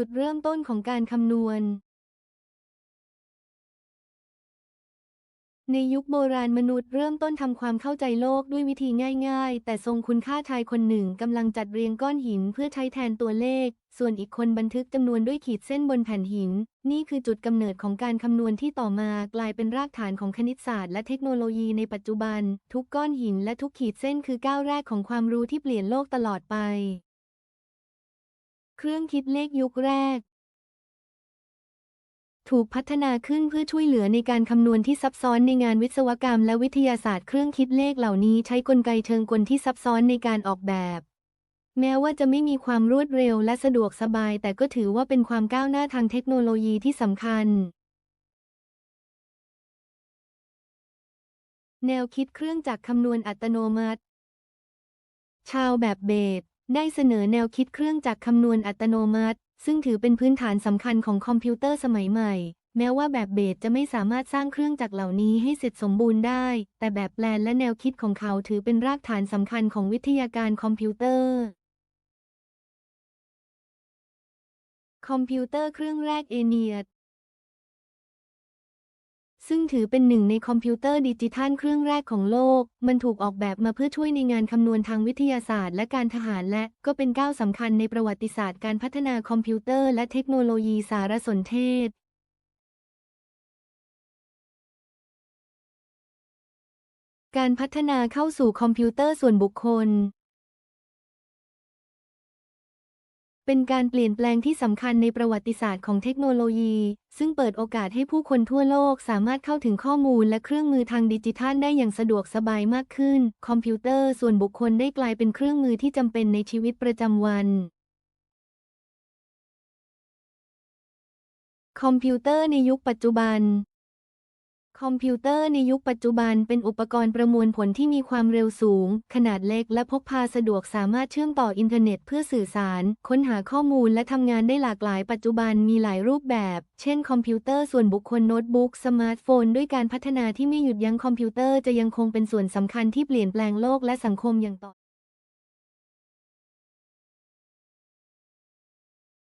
จุดเริ่มต้นของการคำนวณ ในยุคโบราณมนุษย์เริ่มต้นทำความเข้าใจโลกด้วยวิธีง่ายๆ แต่ทรงคุณค่าชายคนหนึ่งกำลังจัดเรียงก้อนหินเพื่อใช้แทนตัวเลข ส่วนอีกคนบันทึกจำนวนด้วยขีดเส้นบนแผ่นหิน นี่คือจุดกำเนิดของการคำนวณที่ต่อมากลายเป็นรากฐานของคณิตศาสตร์และเทคโนโลยีในปัจจุบัน ทุกก้อนหินและทุกขีดเส้นคือก้าวแรกของความรู้ที่เปลี่ยนโลกตลอดไป เครื่องคิดเลขยุคแรก ถูกพัฒนาขึ้นเพื่อช่วยเหลือในการคำนวณที่ซับซ้อนในงานวิศวกรรมและวิทยาศาสตร์เครื่องคิดเลขเหล่านี้ใช้กลไกเชิงกลที่ซับซ้อนในการออกแบบ แม้ว่าจะไม่มีความรวดเร็วและสะดวกสบาย แต่ก็ถือว่าเป็นความก้าวหน้าทางเทคโนโลยีที่สำคัญแนวคิดเครื่องจักรคำนวณอัตโนมัติ ชาวแบบเบส ได้เสนอแนวคิดเครื่องจักรคำนวณอัตโนมัติ ซึ่งถือเป็นพื้นฐานสำคัญของคอมพิวเตอร์สมัยใหม่ แม้ว่าแบบเบสจะไม่สามารถสร้างเครื่องจักรเหล่านี้ให้เสร็จสมบูรณ์ได้ แต่แบบแปลนและแนวคิดของเขาถือเป็นรากฐานสำคัญของวิทยาการคอมพิวเตอร์คอมพิวเตอร์เครื่องแรกเอเนียด ซึ่งถือเป็นหนึ่งในคอมพิวเตอร์ดิจิทัลเครื่องแรกของโลก มันถูกออกแบบมาเพื่อช่วยในงานคำนวณทางวิทยาศาสตร์และการทหารและก็เป็นก้าวสำคัญในประวัติศาสตร์การพัฒนาคอมพิวเตอร์และเทคโนโลยีสารสนเทศการพัฒนาเข้าสู่คอมพิวเตอร์ส่วนบุคคล เป็นการเปลี่ยนแปลงที่สำคัญในประวัติศาสตร์ของเทคโนโลยี ซึ่งเปิดโอกาสให้ผู้คนทั่วโลกสามารถเข้าถึงข้อมูลและเครื่องมือทางดิจิทัลได้อย่างสะดวกสบายมากขึ้น คอมพิวเตอร์ส่วนบุคคลได้กลายเป็นเครื่องมือที่จำเป็นในชีวิตประจำวัน คอมพิวเตอร์ในยุคปัจจุบัน คอมพิวเตอร์ในยุคปัจจุบันเป็นอุปกรณ์ประมวลผลที่มีความเร็วสูง ขนาดเล็กและพกพาสะดวกสามารถเชื่อมต่ออินเทอร์เน็ตเพื่อสื่อสาร ค้นหาข้อมูลและทำงานได้หลากหลายปัจจุบันมีหลายรูปแบบ เช่นคอมพิวเตอร์ส่วนบุคคลโน้ตบุ๊กสมาร์ทโฟน ด้วยการพัฒนาที่ไม่หยุดยั้งคอมพิวเตอร์จะยังคงเป็นส่วนสำคัญที่เปลี่ยนแปลงโลกและสังคมอย่างต่อ